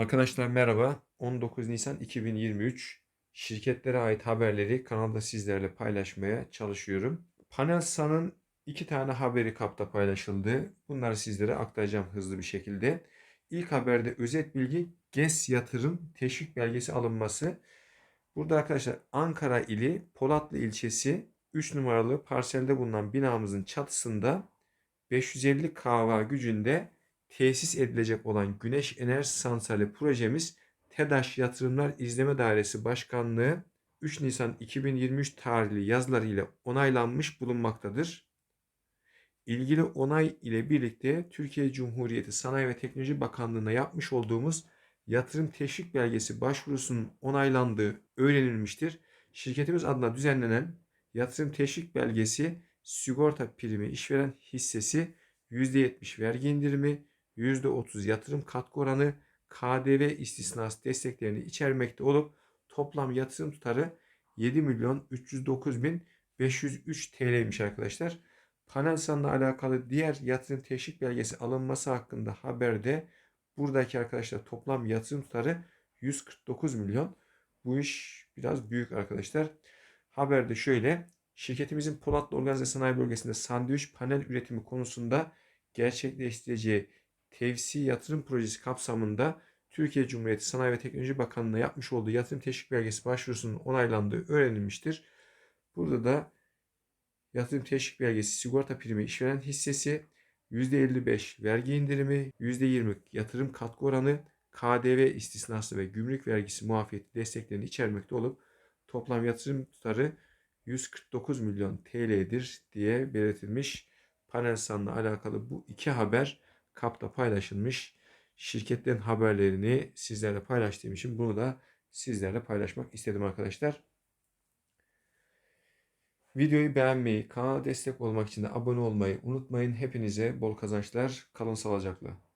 Arkadaşlar merhaba. 19 Nisan 2023 şirketlere ait haberleri kanalda sizlerle paylaşmaya çalışıyorum. Panelsa'nın iki tane haberi kapta paylaşıldı. Bunları sizlere aktaracağım hızlı bir şekilde. İlk haberde özet bilgi GES yatırım teşvik belgesi alınması. Burada arkadaşlar Ankara ili Polatlı ilçesi 3 numaralı parselde bulunan binamızın çatısında 550 kW gücünde tesis edilecek olan güneş enerji santrali projemiz TEDAŞ Yatırımlar İzleme Dairesi Başkanlığı 3 Nisan 2023 tarihli yazılarıyla onaylanmış bulunmaktadır. İlgili onay ile birlikte Türkiye Cumhuriyeti Sanayi ve Teknoloji Bakanlığı'na yapmış olduğumuz yatırım teşvik belgesi başvurusunun onaylandığı öğrenilmiştir. Şirketimiz adına düzenlenen yatırım teşvik belgesi sigorta primi işveren hissesi %70 vergi indirimi, %30 yatırım katkı oranı, KDV istisnası desteklerini içermekte olup toplam yatırım tutarı 7 milyon 309 bin 503 TL'ymiş arkadaşlar. Panelsan'la alakalı diğer yatırım teşvik belgesi alınması hakkında haberde buradaki arkadaşlar toplam yatırım tutarı 149 milyon. Bu iş biraz büyük arkadaşlar. Haberde şöyle şirketimizin Polatlı Organize Sanayi Bölgesi'nde sandviç panel üretimi konusunda gerçekleştireceği tevsi yatırım projesi kapsamında Türkiye Cumhuriyeti Sanayi ve Teknoloji Bakanlığı'na yapmış olduğu yatırım teşvik belgesi başvurusunun onaylandığı öğrenilmiştir. Burada da yatırım teşvik belgesi sigorta primi işveren hissesi %55 vergi indirimi, %20 yatırım katkı oranı, KDV istisnası ve gümrük vergisi muafiyeti desteklerini içermekte olup toplam yatırım tutarı 149 milyon TL'dir diye belirtilmiş. Panelsan'la alakalı bu iki haber kapta paylaşılmış. Şirketlerin haberlerini sizlerle paylaştığım için bunu da sizlerle paylaşmak istedim arkadaşlar. Videoyu beğenmeyi, kanala destek olmak için de abone olmayı unutmayın. Hepinize bol kazançlar. Kalın sağlıcakla.